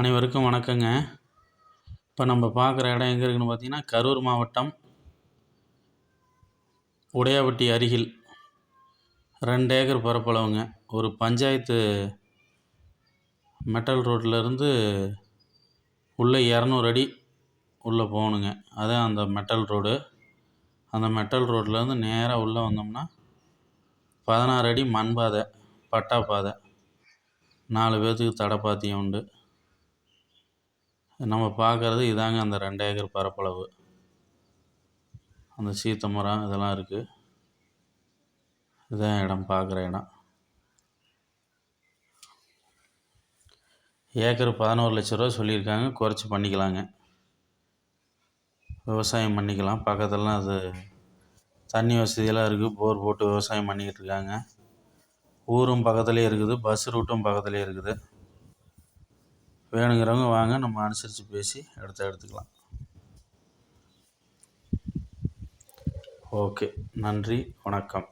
அனைவருக்கும் வணக்கங்க. இப்போ நம்ம பார்க்குற இடம் எங்கே இருக்குன்னு பார்த்தீங்கன்னா கரூர் மாவட்டம் உடையாவட்டி அருகில். ரெண்டு ஏக்கர் பரப்பளவுங்க. ஒரு பஞ்சாயத்து மெட்டல் ரோட்லேருந்து உள்ளே இரநூறு அடி உள்ளே போகணுங்க. அதான் அந்த மெட்டல் ரோடு அந்த மெட்டல் ரோட்லேருந்து நேராக உள்ளே வந்தோம்னா பதினாறு அடி மண் பாதை பட்டா பாதை. நாலு பேர்த்துக்கு தடைப்பாத்தியம் உண்டு. நம்ம பார்க்குறது இதாங்க அந்த ரெண்டு ஏக்கர் பரப்பளவு. அந்த சீத்த மரம் இதெல்லாம் இருக்குது இதான் இடம் பார்க்குற இடம். ஏக்கர் பதினோரு லட்ச ரூபா சொல்லியிருக்காங்க. குறைச்சி பண்ணிக்கலாங்க. விவசாயம் பண்ணிக்கலாம். பக்கத்துலலாம் அது தண்ணி வசதியெல்லாம் இருக்குது போர் போட்டு விவசாயம் பண்ணிக்கிட்டு இருக்காங்க. ஊரும் பக்கத்துலேயே இருக்குது. பஸ் ரூட்டும் பக்கத்துலேயே இருக்குது. வேணுங்கிறவங்க வாங்க நம்ம அனுசரித்து பேசி இடத்த எடுத்துக்கலாம். ஓகே நன்றி வணக்கம்.